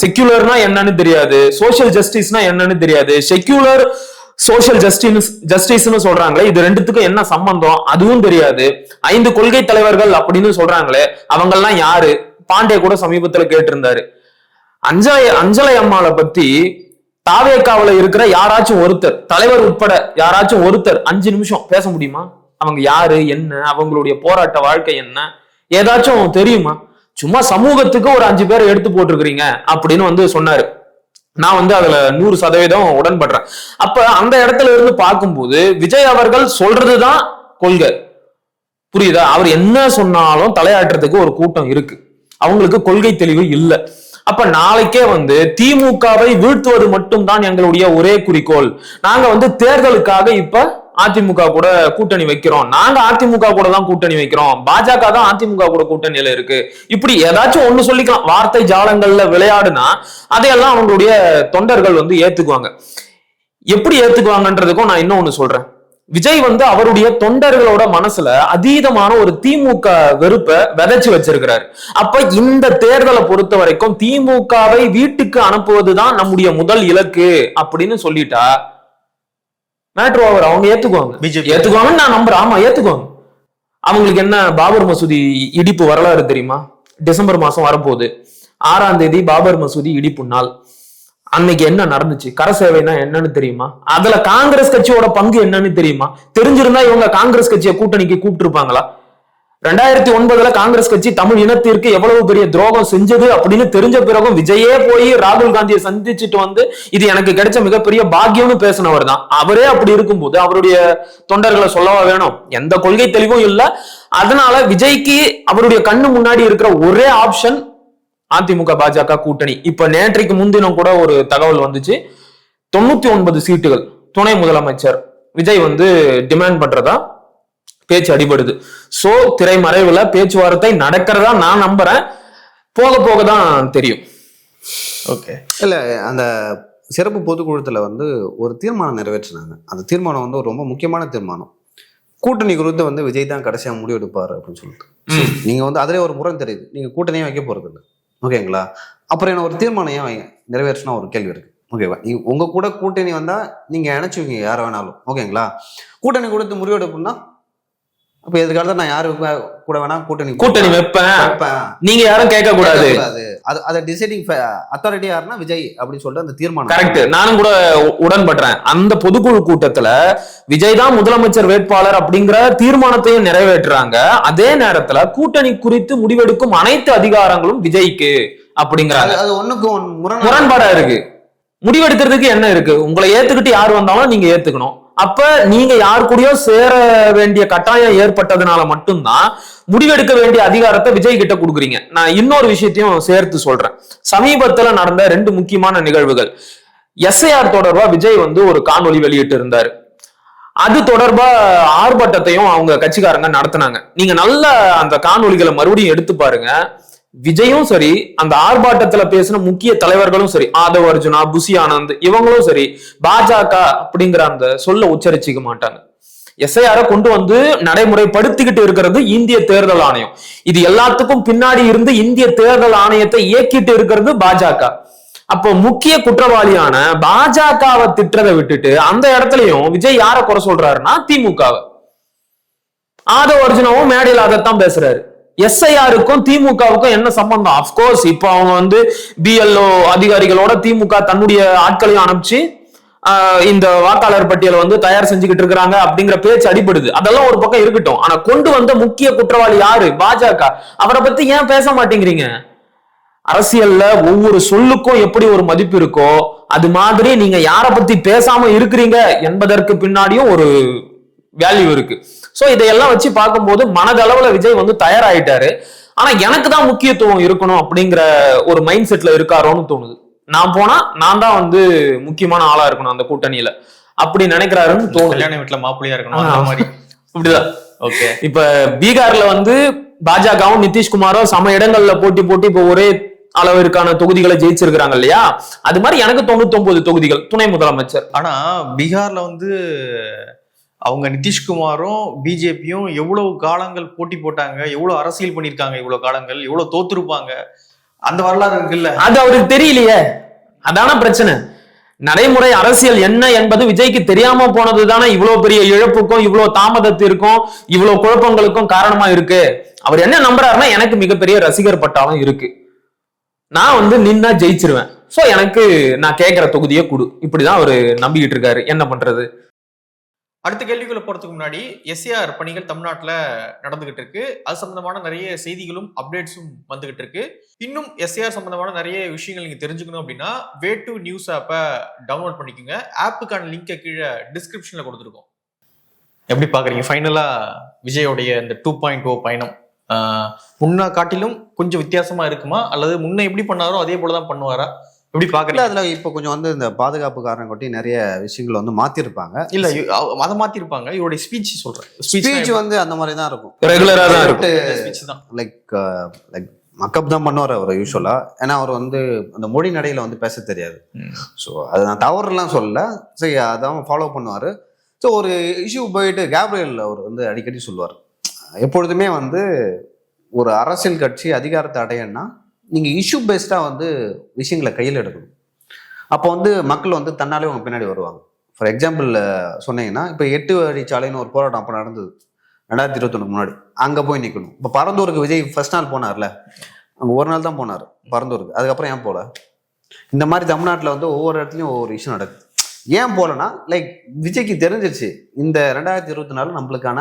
Speaker 3: செக்யூலர்னா என்னன்னு தெரியாது. சோஷியல் ஜஸ்டிஸ்னா என்னன்னு தெரியாது. செக்யூலர் சோஷியல் ஜஸ்டிஸ் ஜஸ்டிஸ்னு சொல்றாங்களே இது ரெண்டுத்துக்கும் என்ன சம்பந்தம்? அதுவும் தெரியாது. ஐந்து கொள்கை தலைவர்கள் அப்படின்னு சொல்றாங்களே அவங்கெல்லாம் யாரு? பாண்டே கூட சமீபத்துல கேட்டிருந்தாரு. அஞ்சலை அஞ்சலை அம்மாவை பத்தி தாவேக்காவுல இருக்கிற யாராச்சும் ஒருத்தர் தலைவர் உட்பட யாராச்சும் ஒருத்தர் அஞ்சு நிமிஷம் பேச முடியுமா? அவங்க யாரு என்ன அவங்களுடைய போராட்ட வாழ்க்கை என்ன? ஏதாச்சும் தெரியுமா? சும்மா சமூகத்துக்கு ஒரு அஞ்சு பேரை எடுத்து போட்டிருக்கிறீங்க அப்படின்னு வந்து சொன்னாரு. நான் வந்து அதுல நூறு சதவீதம் உடன்படுறேன். அப்ப அந்த இடத்துல இருந்து பார்க்கும்போது விஜய் அவர்கள் சொல்றதுதான் கொள்கை. புரியுதா? அவர் என்ன சொன்னாலும் தலையாட்டுறதுக்கு ஒரு கூட்டம் இருக்கு. அவங்களுக்கு கொள்கை தெளிவு இல்லை. அப்ப நாளைக்கே வந்து திமுகவை வீழ்த்துவது மட்டும்தான் எங்களுடைய ஒரே குறிக்கோள். நாங்க வந்து தேர்தலுக்காக இப்ப அதிமுக கூட கூட்டணி வைக்கிறோம். நாங்க அதிமுக கூட தான் கூட்டணி வைக்கிறோம். பாஜக தான் அதிமுக கூட கூட்டணியில இருக்கு. இப்படி ஏதாச்சும் ஒண்ணு சொல்லிக்கலாம். வார்த்தை ஜாலங்கள்ல விளையாடுனா அதையெல்லாம் அவங்களுடைய தொண்டர்கள் வந்து ஏத்துக்குவாங்க. எப்படி ஏத்துக்குவாங்கன்றதுக்கும் நான் இன்னும் ஒண்ணு சொல்றேன். விஜய் வந்து அவருடைய தொண்டர்களோட மனசுல அதீதமான ஒரு திமுக வெறுப்பை விதைச்சு வச்சிருக்கிறாரு. அப்ப இந்த தேர்தலை பொறுத்த வரைக்கும் திமுகவை வீட்டுக்கு அனுப்புவதுதான் நம்முடைய முதல் இலக்கு அப்படின்னு சொல்லிட்டா மேட்ரோ அவர் அவங்க ஏத்துக்குவாங்க.
Speaker 1: பிஜேபி.
Speaker 3: ஏத்துக்குவாங்கன்னு நான் நம்புறேன். ஆமா ஏத்துக்குவாங்க. அவங்களுக்கு என்ன பாபர் மசூதி இடிப்பு வரலாறு தெரியுமா? டிசம்பர் மாசம் வரப்போகுது. ஆறாம் தேதி பாபர் மசூதி இடிப்பு நாள். அன்னைக்கு என்ன நடந்துச்சு? கர சேவைனா என்னன்னு தெரியுமா? அதுல காங்கிரஸ் கட்சியோட பங்கு என்னன்னு தெரியுமா? தெரிஞ்சிருந்தா இவங்க காங்கிரஸ் கட்சியை கூட்டணிக்கு கூப்பிட்டு இருப்பாங்களா ரெண்டாயிரத்தி ஒன்பதுல காங்கிரஸ் கட்சி தமிழ் இனத்திற்கு எவ்வளவு பெரிய துரோகம் செஞ்சது அப்படின்னு தெரிஞ்ச பிறகும் விஜயே போய் ராகுல் காந்தியை சந்திச்சுட்டு வந்து இது எனக்கு கிடைச்ச மிகப்பெரிய பாக்கியம்னு பேசினவர் தான். அவரே அப்படி இருக்கும்போது அவருடைய தொண்டர்களை சொல்லவா வேணும்? எந்த கொள்கை தெளிவும் இல்லை. அதனால விஜய்க்கு அவருடைய கண்ணு முன்னாடி இருக்கிற ஒரே ஆப்ஷன் அதிமுக பாஜக கூட்டணி. இப்ப நேற்றைக்கு முன்தினம் கூட ஒரு தகவல் வந்துச்சு. தொண்ணூத்தி ஒன்பது சீட்டுகள் துணை முதலமைச்சர் விஜய் வந்து டிமாண்ட் பண்றதா? பேச்சு அடிபடுது. சோ திரைமறைவுல பேச்சுவார்த்தை நடக்கிறதா நான் நம்புறேன். போக போக தான் தெரியும்.
Speaker 1: ஓகே.
Speaker 2: இல்ல அந்த சிறப்பு பொதுக்குழுத்துல வந்து ஒரு தீர்மானம் நிறைவேற்றினாங்க. அந்த தீர்மானம் வந்து ஒரு ரொம்ப முக்கியமான தீர்மானம். கூட்டணி குறித்து வந்து விஜய் தான் கடைசியா முடிவெடுப்பாரு அப்படின்னு சொல்லிட்டு.
Speaker 3: ம்.
Speaker 2: நீங்க வந்து அதுலயே ஒரு முரண் தெரியுது. நீங்க கூட்டணியே வைக்க போறது இல்லை ஓகேங்களா அப்புறம் என்ன ஒரு தீர்மானம் ஏன் வைங்க? நிறைவேற்றினா ஒரு கேள்வி இருக்கு. ஓகேவா நீ உங்க கூட கூட்டணி வந்தா நீங்க இணைச்சுவீங்க யார வேணாலும். ஓகேங்களா கூட்டணி கொடுத்து முடிவெடுப்புன்னா அப்ப எதுக்காக நான் யாரு கூட வேணா கூட்டணி
Speaker 3: கூட்டணி வைப்பேன். நீங்க யாரும் கேட்க கூடாது.
Speaker 2: அது அதை டிசைடிங் அத்தாரிட்டி யாருன்னா விஜய் அப்படின்னு சொல்லிட்டு அந்த தீர்மானம்.
Speaker 3: கரெக்ட் நானும் கூட உடன்படுறேன். அந்த பொதுக்குழு கூட்டத்துல விஜய் தான் முதலமைச்சர் வேட்பாளர் அப்படிங்கிற தீர்மானத்தையும் நிறைவேற்றுறாங்க. அதே நேரத்துல கூட்டணி குறித்து முடிவெடுக்கும் அனைத்து அதிகாரங்களும் விஜய்க்கு அப்படிங்கிறாங்க.
Speaker 2: அது- ஒண்ணுக்கு
Speaker 3: முரண்பாடா இருக்கு. முடிவெடுக்கிறதுக்கு என்ன இருக்கு? உங்களை ஏத்துக்கிட்டு யார் வந்தாலும் நீங்க ஏத்துக்கணும். அப்ப நீங்க யார் கூடயோ சேர வேண்டிய கட்டாயம் ஏற்பட்டதுனால மட்டும்தான் முடிவெடுக்க வேண்டிய அதிகாரத்தை விஜய் கிட்ட கொடுக்குறீங்க. நான் இன்னொரு விஷயத்தையும் சேர்த்து சொல்றேன். சமீபத்துல நடந்த ரெண்டு முக்கியமான நிகழ்வுகள். எஸ்ஐஆர் தொடர்பா விஜய் வந்து ஒரு காணொலி வெளியிட்டு இருந்தாரு. அது தொடர்பா ஆர்ப்பாட்டத்தையும் அவங்க கட்சிக்காரங்க நடத்தினாங்க. நீங்க நல்ல அந்த காணொலிகளை மறுபடியும் எடுத்து பாருங்க. விஜயும் சரி அந்த ஆர்ப்பாட்டத்துல பேசின முக்கிய தலைவர்களும் சரி ஆதவ அர்ஜுனா புசி ஆனந்த் இவங்களும் சரி பாஜக அப்படிங்கிற அந்த சொல்ல உச்சரிச்சிக்க மாட்டாங்க. எஸ்ஐஆரை கொண்டு வந்து நடைமுறைப்படுத்திக்கிட்டு இருக்கிறது இந்திய தேர்தல் ஆணையம். இது எல்லாத்துக்கும் பின்னாடி இருந்து இந்திய தேர்தல் ஆணையத்தை இயக்கிட்டு இருக்கிறது பாஜக. அப்போ முக்கிய குற்றவாளியான பாஜகவை திட்டுறதை விட்டுட்டு அந்த இடத்துலயும் விஜய் யாரை குறை சொல்றாருன்னா திமுகவை. ஆதவ அர்ஜுனாவும் மேடையில் அதைத்தான் பேசுறாரு. எஸ்ஐஆருக்கும் திமுகவுக்கும் என்ன சம்பந்தம்? அப்கோர்ஸ் இப்போ அவங்க வந்து பிஎல்ஓ அதிகாரிகளோட திமுக தன்னுடைய ஆட்களையும் அனுப்பிச்சு இந்த வாக்காளர் பட்டியலை வந்து தயார் செஞ்சுக்கிட்டு இருக்கிறாங்க அப்படிங்கிற பேச்சு அடிபடுது. அதெல்லாம் ஒரு பக்கம் இருக்கட்டும். ஆனா கொண்டு வந்த முக்கிய குற்றவாளி யாரு? பாஜக. அவரை பத்தி ஏன் பேச மாட்டேங்கிறீங்க? அரசியல்ல ஒவ்வொரு சொல்லுக்கும் எப்படி ஒரு மதிப்பு இருக்கோ அது மாதிரி நீங்க யாரை பத்தி பேசாம இருக்கிறீங்க என்பதற்கு பின்னாடியும் ஒரு வேல்யூ இருக்கு. சோ இதையெல்லாம் வச்சு பார்க்கும்போது மனதளவுல விஜய் வந்து தயாராயிட்டாரு. ஆனா எனக்கு தான் முக்கியத்துவம் இருக்கணும் அப்படிங்கிற ஒரு மைண்ட் செட்ல இருக்காரோன்னு தோணுது. நான் போனா நான் தான் வந்து முக்கியமான ஆளா இருக்கணும் அந்த கூட்டணியில. அப்படி நினைக்கிறாருன்னு தோணுது.
Speaker 1: கல்யாண வீட்டுல மாப்பிள்ளையா இருக்கணும் அந்த மாதிரி.
Speaker 3: இப்படிதான்
Speaker 1: ஓகே.
Speaker 3: இப்ப பீகார்ல வந்து பாஜகவும் நிதிஷ்குமாரோ சம இடங்கள்ல போட்டி போட்டு இப்ப ஒரே அளவிற்கான தொகுதிகளை ஜெயிச்சிருக்கிறாங்க இல்லையா? அது மாதிரி எனக்கு தொண்ணூத்தி தொகுதிகள் துணை முதலமைச்சர்.
Speaker 1: ஆனா பீகார்ல வந்து அவங்க நிதிஷ்குமாரும் பிஜேபியும் எவ்வளவு காலங்கள் போட்டி போட்டாங்க எவ்வளவு அரசியல் பண்ணிருக்காங்க இவ்வளவு காலங்கள் எவ்வளவு தோத்துருப்பாங்க அந்த வரலாறு இருக்குல்ல?
Speaker 3: அது அவருக்கு தெரியலையே. அதான பிரச்சனை. நடைமுறை அரசியல் என்ன என்பது விஜய்க்கு தெரியாம போனது தானே இவ்வளவு பெரிய இழப்புக்கும் இவ்வளவு தாமதத்திற்கும் இவ்வளவு குழப்பங்களுக்கும் காரணமா இருக்கு. அவர் என்ன நம்புறாருன்னா எனக்கு மிகப்பெரிய ரசிகர் பட்டாலும் இருக்கு. நான் வந்து நின்னா ஜெயிச்சிருவேன். சோ எனக்கு நான் கேட்கிற தொகுதியை கொடு. இப்படிதான் அவரு நம்பிக்கிட்டு இருக்காரு. என்ன பண்றது?
Speaker 1: அடுத்த கேள்விக்குள்ள போறதுக்கு முன்னாடி எஸ்ஏஆர் பணிகள் தமிழ்நாட்டில் நடந்துகிட்டு இருக்கு. அது சம்பந்தமான நிறைய செய்திகளும் அப்டேட்ஸும் வந்துகிட்டு இருக்கு. இன்னும் எஸ்ஏஆர் சம்பந்தமான நிறைய விஷயங்கள் நீங்க தெரிஞ்சுக்கணும் அப்படின்னா வே டு நியூஸ் ஆப்பை டவுன்லோட் பண்ணிக்கோங்க. ஆப்புக்கான லிங்கை கீழே டிஸ்கிரிப்ஷன்ல கொடுத்துருக்கோம். எப்படி பாக்குறீங்க ஃபைனலா விஜயோடைய இந்த டூ பாயிண்ட் ஓ பயணம். ஆஹ் முன்ன காட்டிலும் கொஞ்சம் வித்தியாசமா இருக்குமா? அல்லது முன்ன எப்படி பண்ணாரோ அதே போலதான் பண்ணுவாரா?
Speaker 2: இல்ல
Speaker 1: பாக்குறீங்க.
Speaker 2: அதுல இப்போ கொஞ்சம் வந்து இந்த பாதுகாப்பு காரணம் கொட்டி நிறைய விஷயங்கள் வந்து மாத்திருப்பாங்க.
Speaker 1: இல்ல அதை மாத்திருப்பாங்க. இவருடைய ஸ்பீச் சொல்றேன்.
Speaker 2: ஸ்பீச் வந்து அந்த மாதிரி தான் இருக்கும்.
Speaker 3: ரெகுலரா தான். இருக்கும்
Speaker 2: லைக் லைக் மக்கப் தான் பண்ணுவார் அவர் யூஸ்வலா ஏன்னா அவர் வந்து அந்த மொழி நடையில வந்து பேச தெரியாது. ஸோ அது நான் தவறுலாம் சொல்லல. சரி அதான் ஃபாலோ பண்ணுவார். ஸோ ஒரு இஷ்யூ போயிட்டு கேப்ரியல் அவர் வந்து அடிக்கடி சொல்லுவார். எப்பொழுதுமே வந்து ஒரு அரசியல் கட்சி அதிகாரத்தை அடையணும்னா நீங்கள் இஷ்யூ பேஸ்டாக வந்து விஷயங்களை கையில் எடுக்கணும். அப்போ வந்து மக்கள் வந்து தன்னாலே உங்கள் பின்னாடி வருவாங்க. ஃபார் எக்ஸாம்பிள் சொன்னீங்கன்னா இப்போ எட்டு வழி சாலைன்னு ஒரு போராட்டம் அப்போ நடந்தது. ரெண்டாயிரத்தி இருபத்தொன்னு முன்னாடி. அங்கே போய் நிற்கணும் இப்போ பரந்தூருக்கு விஜய் ஃபர்ஸ்ட் நாள் போனார்ல. அங்கே ஒரு நாள் தான் போனார் பரந்தூருக்கு. அதுக்கப்புறம் ஏன் போகல இந்த மாதிரி தமிழ்நாட்டில் வந்து ஒவ்வொரு இடத்துலையும் ஒவ்வொரு இஷ்யூ நடக்குது. ஏன் போகலன்னா லைக் விஜய்க்கு தெரிஞ்சிருச்சு. இந்த ரெண்டாயிரத்தி இருபத்தி நாலு நம்மளுக்கான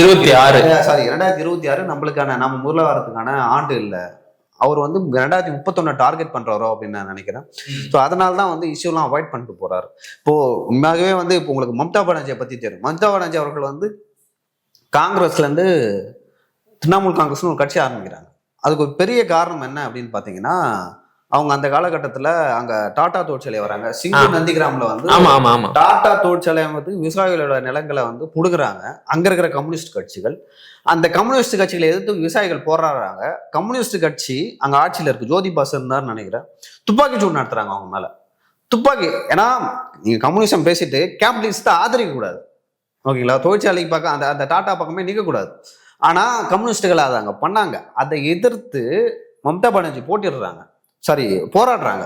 Speaker 3: இருபத்தி ஆறு.
Speaker 2: சாரி ரெண்டாயிரத்தி இருபத்தி ஆறு நம்மளுக்கான நம்ம முதல்ல வாரத்துக்கான ஆண்டு இல்லை. அவர் வந்து ரெண்டாயிரத்தி முப்பத்தொன்னு டார்கெட் பண்றாரோ அப்படின்னு நான் நினைக்கிறேன். ஸோ அதனால தான் வந்து இஷ்யூலாம் அவாய்ட் பண்ணிட்டு போறாரு. இப்போ உண்மையாகவே வந்து இப்போ உங்களுக்கு மம்தா பானர்ஜியை பத்தி தெரியும். மம்தா பானர்ஜி அவர்கள் வந்து காங்கிரஸ்ல இருந்து திரிணாமுல் காங்கிரஸ்னு ஒரு கட்சி ஆரம்பிக்கிறாங்க. அதுக்கு ஒரு பெரிய காரணம் என்ன அப்படின்னு பார்த்தீங்கன்னா அவங்க அந்த காலகட்டத்தில் அங்க டாடா தொழிற்சாலை வராங்க. சிங்கு
Speaker 3: ஆ.
Speaker 2: நந்திகிராம்ல வந்து
Speaker 3: ஆமா ஆமா ஆமா.
Speaker 2: டாடா தொழிற்சாலை வந்து விவசாயிகளோட நிலங்களை வந்து புடுங்குறாங்க. அங்க இருக்கிற கம்யூனிஸ்ட் கட்சிகள். அந்த கம்யூனிஸ்ட் கட்சிகளை எதிர்த்து விவசாயிகள் போராடுறாங்க. கம்யூனிஸ்ட் கட்சி அங்க ஆட்சியில இருக்கு. ஜோதி பாஸ் இருந்தாருன்னு நினைக்கிறேன். துப்பாக்கி சூடு நடத்துறாங்க அவங்க மேல. துப்பாக்கி ஏன்னா நீங்க கம்யூனிசம் பேசிட்டு கேபிட்டலிஸ்ட்டை ஆதரிக்க கூடாது. ஓகேங்களா? தொழிற்சாலைக்கு பக்கம் அந்த அந்த டாடா பக்கமே நிற்க கூடாது. ஆனா கம்யூனிஸ்டுகள் அதை அங்க பண்ணாங்க. அதை எதிர்த்து மம்தா பானர்ஜி போட்டிடுறாங்க. சாரி போராடுறாங்க.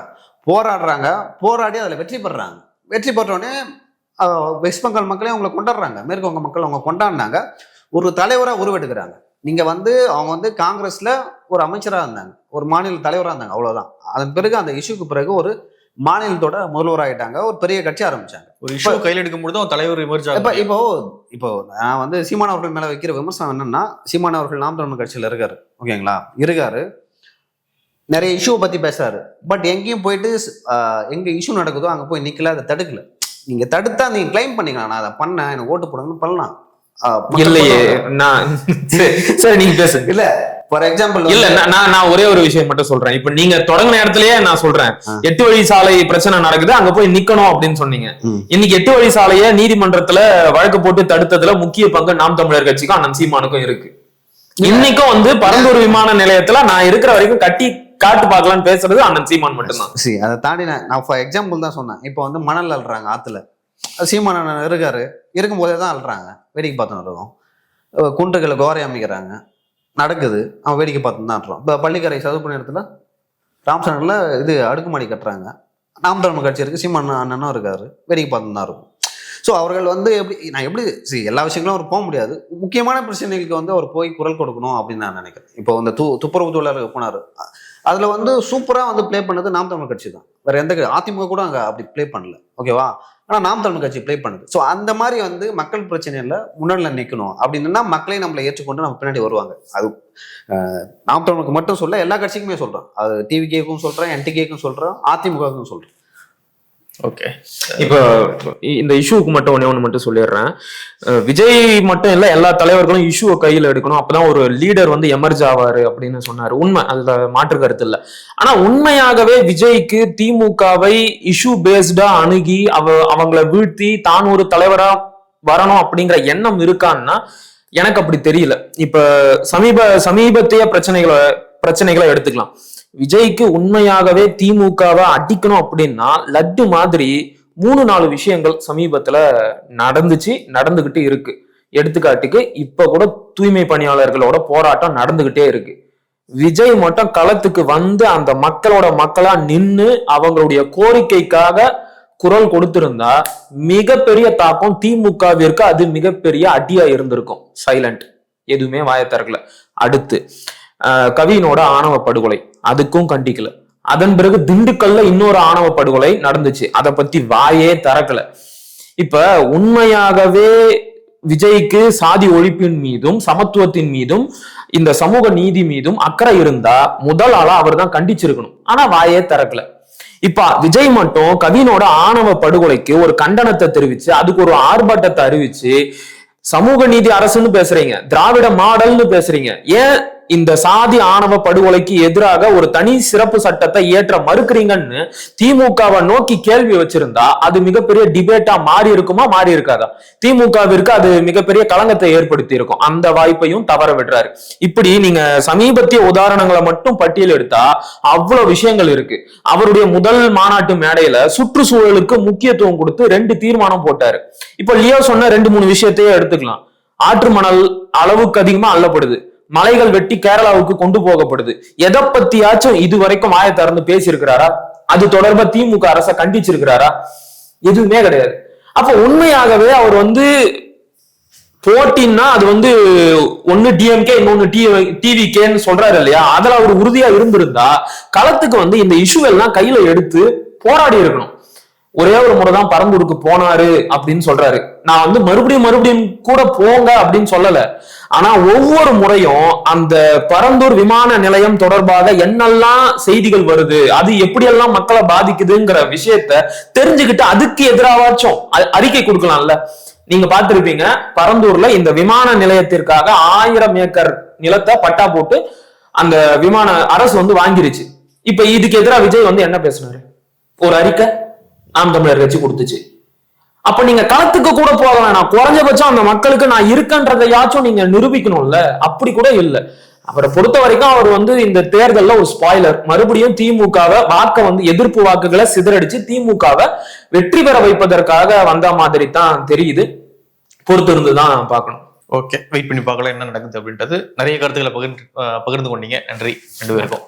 Speaker 2: போராடுறாங்க போராடி அதில் வெற்றி பெறுறாங்க. வெற்றி பெற்றோடனே வெஸ்ட் பெங்கால் மக்களே அவங்கள கொண்டாடுறாங்க. மேற்கு வங்க மக்கள் அவங்க கொண்டாடினாங்க. ஒரு தலைவராக உருவெடுக்கிறாங்க. நீங்க வந்து அவங்க வந்து காங்கிரஸ்ல ஒரு அமைச்சராக இருந்தாங்க. ஒரு மாநில தலைவராக இருந்தாங்க அவ்வளவுதான். அதன் பிறகு அந்த இஷ்யூக்கு பிறகு ஒரு மாநிலத்தோட முதல்வராயிட்டாங்க ஒரு பெரிய கட்சி ஆரம்பிச்சாங்க.
Speaker 1: ஒரு இஷ்யூ கையில் எடுக்கும்போது அவன் தலைவர் எமர்ஜ்
Speaker 2: இப்ப இப்போ இப்போ நான் வந்து சீமான் அவர்கள் மேல வைக்கிற விமர்சனம் என்னன்னா சீமான் அவர்கள் நாம் தமிழ் கட்சியில இருக்காரு. ஓகேங்களா? இருக்காரு. நிறைய இஷ்யூவை பத்தி பேசுறாரு. பட் எங்கேயும் போயிட்டு எங்க இஷ்யூ நடக்குதோ அங்க போய் நிக்கல அதை தடுக்கல. நீங்க தடுத்தா நீங்க கிளைம் பண்ணிக்கலாம். நான் அதை பண்ணேன் எனக்கு ஓட்டு போடுங்கன்னு பண்ணலாம்.
Speaker 3: இல்லையே. நான் சரி, நீங்க பேசுங்க
Speaker 2: இல்ல ஃபார் எக்ஸாம்பிள்
Speaker 3: இல்ல நான் நான் ஒரே ஒரு விஷயம் மட்டும் சொல்றேன். இப்ப நீங்க தொடங்கின இடத்துலயே நான் சொல்றேன். எட்டு வழி சாலை பிரச்சனை நடக்குது அங்க போய் நிக்கணும் அப்படின்னு சொன்னீங்க. இன்னைக்கு எட்டு வழி சாலைய நீதிமன்றத்துல வழக்கு போட்டு தடுத்ததுல முக்கிய பங்கு நாம் தமிழர் கட்சிக்கும் அண்ணன் சீமானுக்கும் இருக்கு. இன்னைக்கும் வந்து பரந்தூர் விமான நிலையத்துல நான் இருக்கிற வரைக்கும் கட்டி காட்டு பார்க்கலாம்னு பேசுறது அண்ணன் சீமான் மட்டும்தான்.
Speaker 2: சி அதை தாண்டி நான் நான் ஃபார் எக்ஸாம்பிள் தான் சொன்னேன். இப்போ வந்து மணல் அள்ளுறாங்க ஆத்துல. சீமான இருக்காரு. இருக்கும்போதே தான் அள்ளுறாங்க. வேடிக்கை பார்த்துன்னு இருக்கோம். குன்றுகளை கோரை அமைக்கிறாங்க நடக்குது. அவன் வேடிக்கை பார்த்து தான் இருக்கான் இப்போ பள்ளிக்கரை சதுப்பு நேரத்தில் ராம்சனில் இது அடுக்குமாடி கட்டுறாங்க. நாம் தமிழ் கட்சி இருக்கு. சீமான் அண்ணனும் இருக்காரு. வேடிக்கை பார்த்து தான் இருக்கும். ஸோ அவர்கள் வந்து எப்படி நான் எப்படி சரி எல்லா விஷயங்களும் அவர் போக முடியாது. முக்கியமான பிரச்சனைகளுக்கு வந்து அவர் போய் குரல் கொடுக்கணும் அப்படின்னு நான் நினைக்கிறேன். இப்போ இந்த து துப்புரவு தொழிலாளர்கள் போனார். அதில் வந்து சூப்பராக வந்து ப்ளே பண்ணது நாம் தமிழ் கட்சி தான். வேறு எந்த அதிமுக கூட அங்கே அப்படி ப்ளே பண்ணல. ஓகேவா ஆனால் நாம் தமிழ் கட்சி ப்ளே பண்ணுது. ஸோ அந்த மாதிரி வந்து மக்கள் பிரச்சனையில் முன்னணியில் நிற்கணும் அப்படின்னா மக்களே நம்மளை ஏற்றுக்கொண்டு நம்ம பின்னாடி வருவாங்க. அது நாம் தமிழுக்கு மட்டும் சொல்ல எல்லா கட்சிக்குமே சொல்றோம். அது டிவிகேக்கும் சொல்கிறேன் என்டிகேக்கும் சொல்றேன் அதிமுகவுக்கும் சொல்கிறேன்
Speaker 1: ஓகே
Speaker 3: இப்போ இந்த இஷ்யூக்கு மட்டும் ஒண்ணே ஒன்று மட்டும் சொல்லிடுறேன். விஜய் மட்டும் இல்லை எல்லா தலைவர்களும் இஷ்யூவை கையில் எடுக்கணும். அப்பதான் ஒரு லீடர் வந்து எமர்ஜ் ஆவார் அப்படின்னு சொன்னார். உண்மை அதில் மாற்று கருத்து இல்லை. ஆனால் உண்மையாகவே விஜய்க்கு திமுகவை இஷ்யூ பேஸ்டா அணுகி அவ அவங்கள வீழ்த்தி தான் ஒரு தலைவராக வரணும் அப்படிங்கிற எண்ணம் இருக்கான்னா எனக்கு அப்படி தெரியல. இப்போ சமீப சமீபத்திய பிரச்சனைகளை பிரச்சனைகளை எடுத்துக்கலாம். விஜய்க்கு உண்மையாகவே திமுகவை அடிக்கணும் அப்படின்னா லட்டு மாதிரி மூணு நாலு விஷயங்கள் சமீபத்துல நடந்துச்சு நடந்துகிட்டு இருக்கு. எடுத்துக்காட்டுக்கு இப்ப கூட தூய்மை பணியாளர்களோட போராட்டம் நடந்துகிட்டே இருக்கு. விஜய் மட்டும் களத்துக்கு வந்து அந்த மக்களோட மக்களா நின்று அவங்களுடைய கோரிக்கைக்காக குரல் கொடுத்திருந்தா மிகப்பெரிய தாக்கம் திமுகவிற்கு அது மிகப்பெரிய அடியா இருந்திருக்கும். சைலண்ட். எதுவுமே வாய திறக்கல. அடுத்து கவியினோட ஆணவ படுகொலை. அதுக்கும் கண்டிக்கல. அதன் பிறகு திண்டுக்கல்ல இன்னொரு ஆணவ படுகொலை நடந்துச்சு. அதை பத்தி வாயே திறக்கல. இப்ப உண்மையாகவே விஜய்க்கு சாதி ஒழிப்பின் மீதும் சமத்துவத்தின் மீதும் இந்த சமூக நீதி மீதும் அக்கறை இருந்தா முதல் ஆளா அவர் தான் கண்டிச்சிருக்கணும். ஆனா வாயே திறக்கல. இப்ப விஜய் மட்டும் கவினோட ஆணவ படுகொலைக்கு ஒரு கண்டனத்தை தெரிவிச்சு அதுக்கு ஒரு ஆர்ப்பாட்டத்தை அறிவிச்சு சமூக நீதி அரசுன்னு பேசுறீங்க திராவிட மாடல்னு பேசுறீங்க. ஏன் இந்த சாதி ஆணவ படுகொலைக்கு எதிராக ஒரு தனி சிறப்பு சட்டத்தை ஏற்ற மறுக்கிறீங்கன்னு திமுகவை நோக்கி கேள்வி வச்சிருந்தா அது மிகப்பெரிய டிபேட்டா மாறி இருக்குமா மாறி இருக்காதா? திமுகவிற்கு அது மிகப்பெரிய களங்கத்தை ஏற்படுத்தி இருக்கும் அந்த வாய்ப்பையும் தவற விடுறாரு. இப்படி நீங்க சமீபத்திய உதாரணங்களை மட்டும் பட்டியல் எடுத்தா அவ்வளவு விஷயங்கள் இருக்கு. அவருடைய முதல் மாநாட்டு மேடையில சுற்றுச்சூழலுக்கு முக்கியத்துவம் கொடுத்து ரெண்டு தீர்மானம் போட்டாரு. இப்ப லியோ சொன்ன ரெண்டு மூணு விஷயத்தையே எடுத்துக்கலாம். ஆற்று மணல் அளவுக்கு அதிகமா அள்ளப்படுது மலைகள் வெட்டி கேரளாவுக்கு கொண்டு போகப்படுது. எதை பத்தியாச்சும் இது வரைக்கும் வாயை திறந்து பேசியிருக்கிறாரா? அது தொடர்பா திமுக அரச கண்டிச்சிருக்கிறாரா? எதுவுமே கிடையாது. அப்ப உண்மையாகவே அவர் வந்து போட்டின்னா அது வந்து ஒன்னு டிஎம்கே இன்னொன்னு டிவி கேன்னு சொல்றாரு இல்லையா? அதுல அவர் உறுதியா இருந்திருந்தா களத்துக்கு வந்து இந்த இஷ்யூ எல்லாம் கையில எடுத்து போராடி இருக்கணும். ஒரே ஒரு முறை தான் பரந்தூருக்கு போனாரு அப்படின்னு சொல்றாரு. நான் வந்து மறுபடியும் மறுபடியும் கூட போங்க அப்படின்னு சொல்லல. ஆனா ஒவ்வொரு முறையும் அந்த பரந்தூர் விமான நிலையம் தொடர்பாக என்னெல்லாம் செய்திகள் வருது அது எப்படியெல்லாம் மக்களை பாதிக்குதுங்கிற விஷயத்த தெரிஞ்சுக்கிட்டு அதுக்கு எதிராவாச்சும் அ- அறிக்கை கொடுக்கலாம்ல. நீங்க பார்த்துருப்பீங்க பரந்தூர்ல இந்த விமான நிலையத்திற்காக ஆயிரம் ஏக்கர் நிலத்தை பட்டா போட்டு அந்த விமான அரசு வந்து வாங்கிருச்சு. இப்ப இதுக்கு எதிராக விஜய் வந்து என்ன பேசினாரு? ஒரு அறிக்கை? நாம் தமிழர் கட்சி கொடுத்துச்சு. அப்ப நீங்க களத்துக்கு கூட போக வேணாம். குறைஞ்சபட்சம் அந்த மக்களுக்கு நான் இருக்கன்றதையாச்சும் நீங்க நிரூபிக்கணும்ல? அப்படி கூட இல்லை. அவரை பொறுத்த வரைக்கும் அவர் வந்து இந்த தேர்தல்ல ஒரு ஸ்பாய்லர் மறுபடியும் திமுகவை வாக்க வந்து எதிர்ப்பு வாக்குகளை சிதறடிச்சு திமுகவை வெற்றி பெற வைப்பதற்காக வந்த மாதிரி தான் தெரியுது. பொறுத்து இருந்து தான் பார்க்கணும்.
Speaker 1: ஓகே வெயிட் பண்ணி பார்க்கலாம் என்ன நடக்குது அப்படின்றது. நிறைய கருத்துக்களை பகிர்ந்து பகிர்ந்து கொண்டீங்க. நன்றி. ரெண்டு பேருக்கும்.